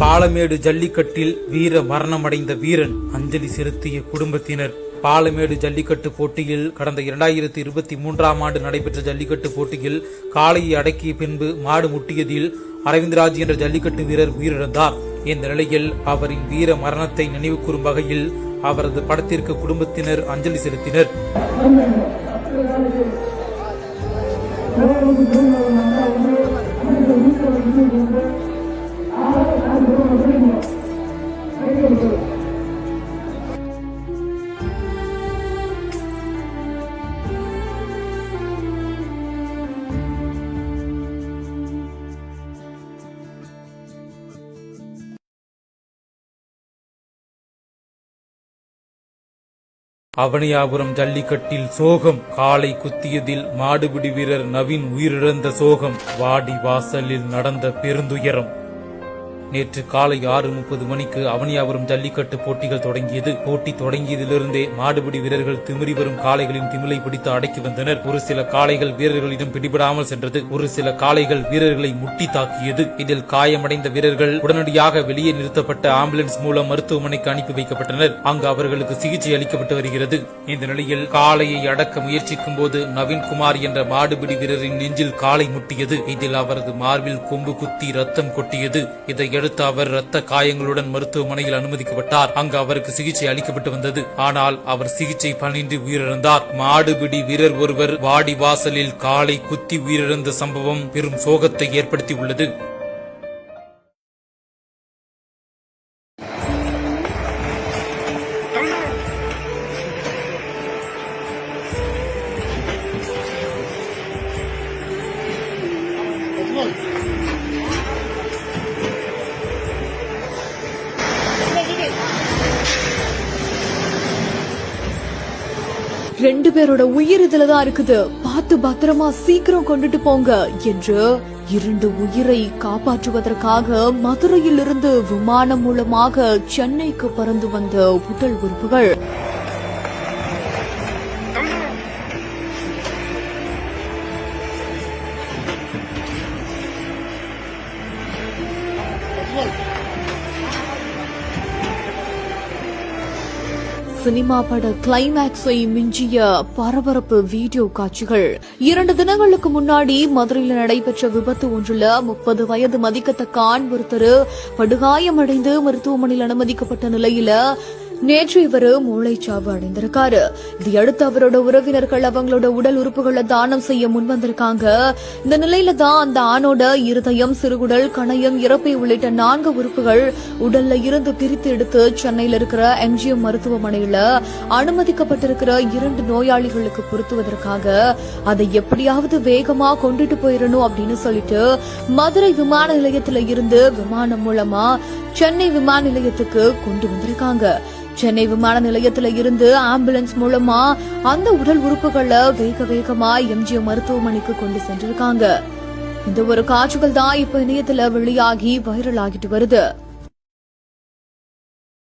பாலமேடு ஜல்லிக்கட்டில் வீர மரணமடைந்த வீரன் அஞ்சலி செலுத்திய குடும்பத்தினர். பாலமேடு ஜல்லிக்கட்டு போட்டியில் கடந்த இரண்டாயிரத்தி இருபத்தி மூன்றாம் ஆண்டு நடைபெற்ற ஜல்லிக்கட்டு போட்டியில் காளையை அடக்கிய பின்பு மாடு முட்டியதில் அரவிந்த்ராஜ் என்ற ஜல்லிக்கட்டு வீரர் உயிரிழந்தார். இந்த நிலையில் அவரின் வீர மரணத்தை நினைவு கூறும் வகையில் அவரது படத்திற்கு குடும்பத்தினர் அஞ்சலி செலுத்தினர். அவனியாபுரம் ஜல்லிக்கட்டில் சோகம் காலை குத்தியதில் மாடுபிடி வீரர் நவீன் உயிரிழந்த சோகம் வாடி வாசலில் நடந்த பெருந்துயரம். நேற்று காலை ஆறு முப்பது மணிக்கு அவனியாபுரம் ஜல்லிக்கட்டு போட்டிகள் தொடங்கியது. போட்டி தொடங்கியதிலிருந்தே மாடுபிடி வீரர்கள் திமிரி வரும் காளைகளின் திமிலை பிடித்து அடக்கி வந்தனர். ஒரு சில காளைகள் வீரர்களிடம் பிடிபடாமல் சென்றது. ஒரு சில காளைகள் வீரர்களை முட்டி தாக்கியது. இதில் காயமடைந்த வீரர்கள் உடனடியாக வெளியே நிறுத்தப்பட்ட ஆம்புலன்ஸ் மூலம் மருத்துவமனைக்கு அனுப்பி வைக்கப்பட்டனர். அங்கு அவர்களுக்கு சிகிச்சை அளிக்கப்பட்டு வருகிறது. இந்த நிலையில் காளையை அடக்க முயற்சிக்கும் போது நவீன்குமார் என்ற மாடுபிடி வீரரின் நெஞ்சில் காளை முட்டியது. இதில் அவரது மார்பில் கொம்பு குத்தி ரத்தம் கொட்டியது. இதை அடுத்து அவர் ரத்த காயங்களுடன் மருத்துவமனையில் அனுமதிக்கப்பட்டார். அங்கு அவருக்கு சிகிச்சை அளிக்கப்பட்டு வந்தது. ஆனால் அவர் சிகிச்சை பணின்றி உயிரிழந்தார். மாடுபிடி வீரர் ஒருவர் வாடி வாசலில் காலை குத்தி உயிரிழந்த சம்பவம் பெரும் சோகத்தை ஏற்படுத்தியுள்ளது. ரெண்டு பேரோட உயிர் இதுலதான் இருக்குது. பார்த்து பத்திரமா சீக்கிரம் கொண்டுட்டு போங்க என்று இரண்டு உயிரை காப்பாற்றுவதற்காக மதுரையில் இருந்து விமானம் மூலமாக சென்னைக்கு பறந்து வந்த உடல் உறுப்புகள் சினிமா பட கிளைமேக்ஸை மிஞ்சிய பரபரப்பு வீடியோ காட்சிகள். இரண்டு தினங்களுக்கு முன்னாடி மதுரையில் நடைபெற்ற விபத்து ஒன்றுல முப்பது வயது மதிக்கத்தக்க ஆண் ஒருத்தர் படுகாயமடைந்து மருத்துவமனையில் அனுமதிக்கப்பட்ட நிலையில நேற்று இவர் மூளைச்சாவு அடைந்திருக்காரு. இதையடுத்து அவரோட உறவினர்கள் அவங்களோட உடல் உறுப்புகளை தானம் செய்ய முன் வந்திருக்காங்க இந்த நிலையில தான் அந்த ஆணோட இருதயம் சிறுகுடல் கணையம் இறப்பை உள்ளிட்ட நான்கு உறுப்புகள் உடல்ல இருந்து பிரித்து எடுத்து சென்னையில் இருக்கிற எம்ஜிஎம் மருத்துவமனையில அனுமதிக்கப்பட்டிருக்கிற இரண்டு நோயாளிகளுக்கு பொருத்துவதற்காக அதை எப்படியாவது வேகமா கொண்டுட்டு போயிடணும் அப்படின்னு சொல்லிட்டு மதுரை விமான நிலையத்துல இருந்து விமானம் மூலமா சென்னை விமான நிலையத்துக்கு கொண்டு வந்திருக்காங்க. சென்னை விமான நிலையத்துல இருந்து ஆம்புலன்ஸ் மூலமா அந்த உடல் உறுப்புகளை வேக வேகமா எம்ஜிஎம் மருத்துவமனைக்கு கொண்டு சென்றிருக்காங்க. இந்த ஒரு காட்சிகள் தான் இப்ப இணையத்துல வெளியாகி வைரல் ஆகிட்டு வருது.